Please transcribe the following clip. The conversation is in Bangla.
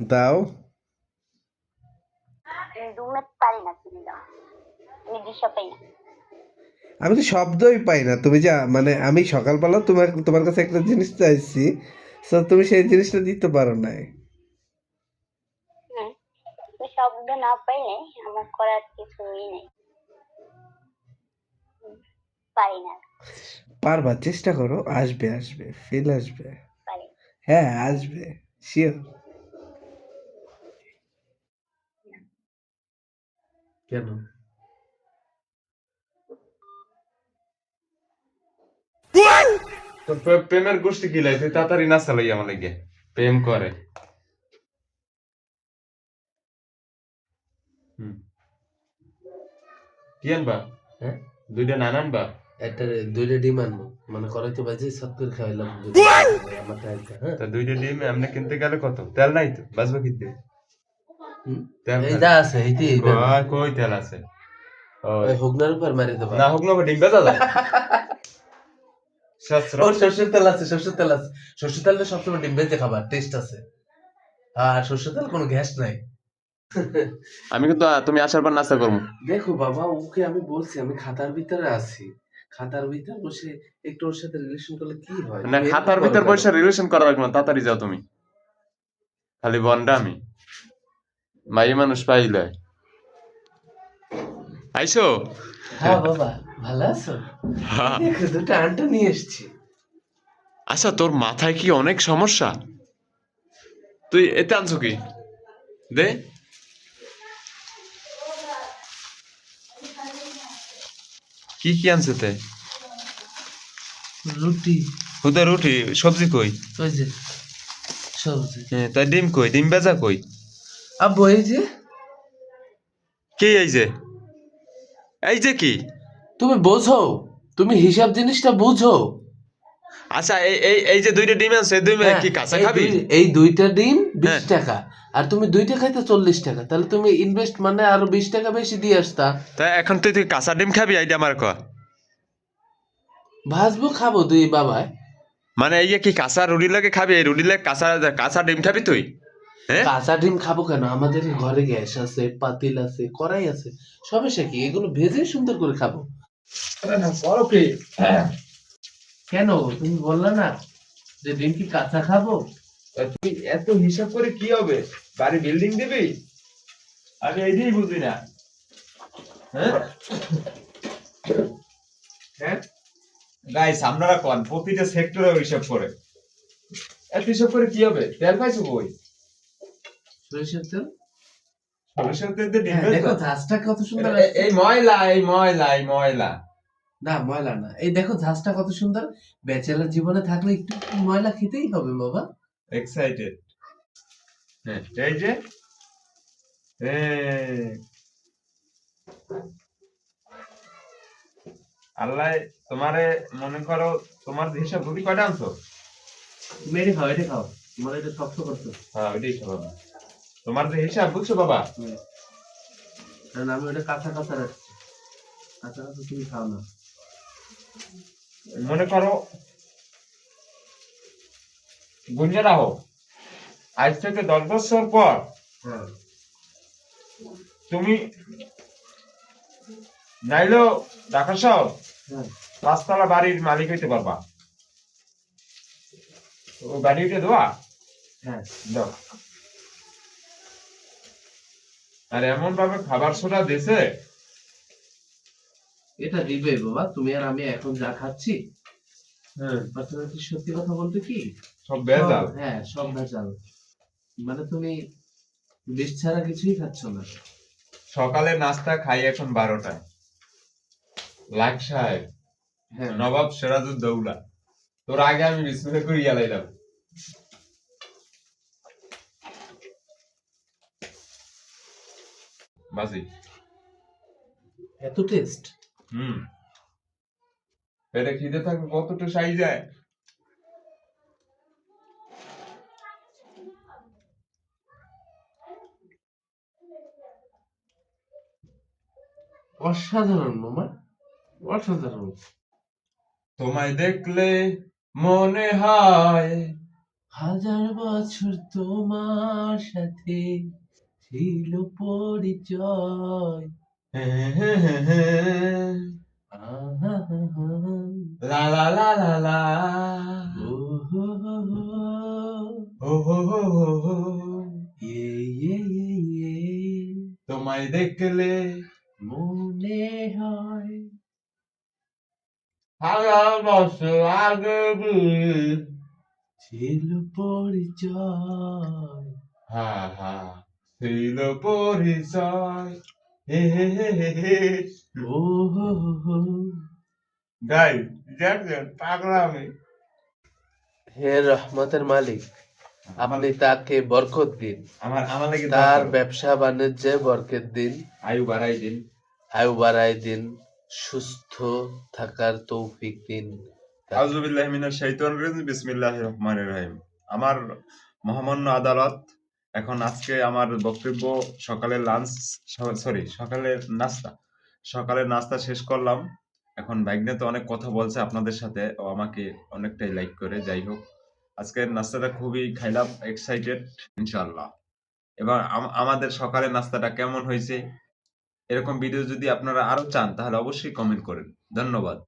দাও। আমি তো শব্দই পাই না। তুমি যা মানে আমি সকালবেলা তোমার তোমার কাছে একটা জিনিস চাইছি। তো তুমি সেই জিনিসটা দিতে পারো নাই। হুম। তুমি শব্দ না পাইলে আমার করার কিছুই নেই। পারি না। পারবা চেষ্টা করো। আসবে আসবে ফিল আসবে। হ্যাঁ আসবে শিওর কেন? প্রেমের গোষ্ঠী কি লাই? তুই তাড়াতাড়ি না চালাই আমার লাগে। প্রেম করে। কি আনবা? হ্যাঁ? দুইটা নান আনবা? একটা দুইটা ডিম আনব। মানে করাই তো বাজে সব করে খাওয়াইলাম। আমার হ্যাঁ? দুইটা ডিম এমনি কিনতে গেলে কত? তেল নাই তো? বাঁচবে কিনতে? হুম? তেল এই নাই। যা আছে এইটি কই- কই তেল আছে? ওই হুগনার উপর মারি দেবো না হোক না ডিম বেচা ওর সর্ষের তেল আছে সর্ষের তেল আছে। সর্ষের তেলটা সবসময় ডিম ভেজে খাবার টেস্ট আছে। আর সর্ষের তেল কোনো গ্যাস নাই। আমি কিন্তু তুমি আসার পর নাস্তা করব। দেখো বাবা ওকে আমি বলছি আমি খাতার ভিতরে আছি। খাতার ভিতরে বসে একটু ওর সাথে রিলেশন করলে কি হয়? না খাতার ভিতর পয়সা রিলেশন করা লাগবে না তাড়াতাড়ি যাও তুমি। খালি বন্ডা আমি। মাই মানুষ পাইলে। আইসো? হ্যাঁ বাবা ভালো আছো? হ্যাঁ। দুটো আন্টা নিয়ে এসেছি। আচ্ছা তোর মাথায় কি অনেক সমস্যা? তুই এতে আনছো কি? দে। কি কি আনছে তে? রুটি। হুদা রুটি সবজি কই? ওই যে সবজি। হ্যাঁ তাই ডিম কই? ডিম বেজা কই? আব্বু এই যে। কে এই যে? এই যে কি? তুমি বোঝো তুমি হিসাব জিনিসটা বুঝো। আচ্ছা এই এই এই যে দুইটা ডিম আছে দুই হ্যাঁ, কি কাঁচা খাবি? এই দুইটা ডিম বিশ হ্যাঁ। টাকা আর তুমি দুইটা খাইতে চল্লিশ টাকা তাহলে তুমি ইনভেস্ট মানে আরও বিশ টাকা বেশি দিয়ে আসতা। তাই এখন তুই তুই কাঁচা ডিম খাবি আইডিয়া আমার ক? ভাজবো খাব তুই বাবায়। মানে এই কি কাঁচা রুটি লাগে খাবি এই রুটি লাগে কাঁচা কাঁচা ডিম খাবি তুই? কাঁচা ডিম খাব কেন? আমাদের ঘরে গ্যাস আছে পাতিল আছে কড়াই আছে সমস্যা কি? এগুলো ভেজে সুন্দর করে খাব। কেন? তুমি বললে না যে ডিম কি কাঁচা খাব? তুই এত হিসাব করে কি হবে? বাড়ি বিল্ডিং দিবি? আমি এইটাই বুঝি না। হ্যাঁ? হ্যাঁ? গাইস আপনারা কোন? প্রতিটা সেক্টরে হিসাব করে। এত হিসাব করে কি হবে? তেল পাইছো কই সরিষার তেল সরিষার তেল দিয়ে ডিম হ্যাঁ, দেখো ভাজা? ঝাঁজটা কত সুন্দর। এই ময়লা এই ময়লা এই ময়লা। না ময়লা না। এই দেখো ঝাঁজটা কত সুন্দর। ব্যাচেলার জীবনে থাকলে একটু ময়লা খেতেই হবে বাবা। এক্সাইটেড হ্যাঁ। এই যে আল্লাহ তোমারে মনে করো তোমার হিসাব রুটি কয়টা আনছো? তুমি এটা খাও এটা খাও। তোমার এটা শক্ত করতো হ্যাঁ ওইটাই খাব তোমার যে হিসাব বুঝছ বাবা? আমি ওটা কাঁচা কাঁচা রাখছি। কাঁচা কাঁচা তুমি খাও না। মনে করো গুঞ্জে রাখো আজ থেকে দশ বছর পর হ্যাঁ। তুমি নাইলেও ঢাকা সব হ্যাঁ। পাঁচতলা বাড়ির মালিক হইতে পারবা। ও বাড়ি উঠে দেওয়া হ্যাঁ। দাও। আর এমন ভাবে খাবার সোডা দিছে? এটা দিবে বাবা তুমি আর আমি এখন যা খাচ্ছি। হ্যাঁ। সত্যি কথা বলতে কি? সব ভেজাল? হ্যাঁ সব ভেজাল। মানে তুমি বিষ ছাড়া কিছুই খাচ্ছ না। সকালে নাস্তা খাই এখন বারোটায়। লাখ সাহেব হ্যাঁ। নবাব সিরাজউদ্দৌলা তোর আগে আমি বিসমিল্লাহ করে ইয়ালাইলাম বাজি। এত টেস্ট হুম। পেটে খিদে থাকবে কতটা সাই যায়? অসাধারণ মামা। অসাধারণ। তোমায় দেখলে মনে হয় হাজার বছর তোমার সাথে ছিল পরিচয়। লা লা লা লা লা হো হো হো হো হো হো হো তোমায় দেখলে মনে হয়। হাজার বছর আগে ছিল পরিচয়। হা হা। ছিল পরিচয় হে হে হে হে হে ও হো হো হো গাই দেখছেন পাগলা আমি। হে রহমতের মালিক আপনি তাকে বরকত দিন। আমার আমার লাগে তার ব্যবসা বাণিজ্যে বরকত দিন। আয়ু বাড়াই দিন। আয়ু বাড়াই দিন। সুস্থ থাকার তৌফিক দিন। আউযুবিল্লাহি মিনাশ শাইতানির রাজিম। বিসমিল্লাহির রহমানির রহিম। আমার মহামান্য আদালত এখন আজকে আমার বক্তব্য সকালের লাঞ্চ সরি সকালের নাস্তা। সকালের নাস্তা শেষ করলাম। এখন ভাগ্নে তো অনেক কথা বলছে আপনাদের সাথে। ও আমাকে অনেকটাই লাইক করে, যাই হোক। আজকের নাস্তাটা খুবই খাইলাম এক্সাইটেড ইনশাল্লাহ এবার আম- আমাদের সকালের নাস্তাটা কেমন হয়েছে? এরকম ভিডিও যদি আপনারা আরও চান, তাহলে অবশ্যই কমেন্ট করেন। ধন্যবাদ।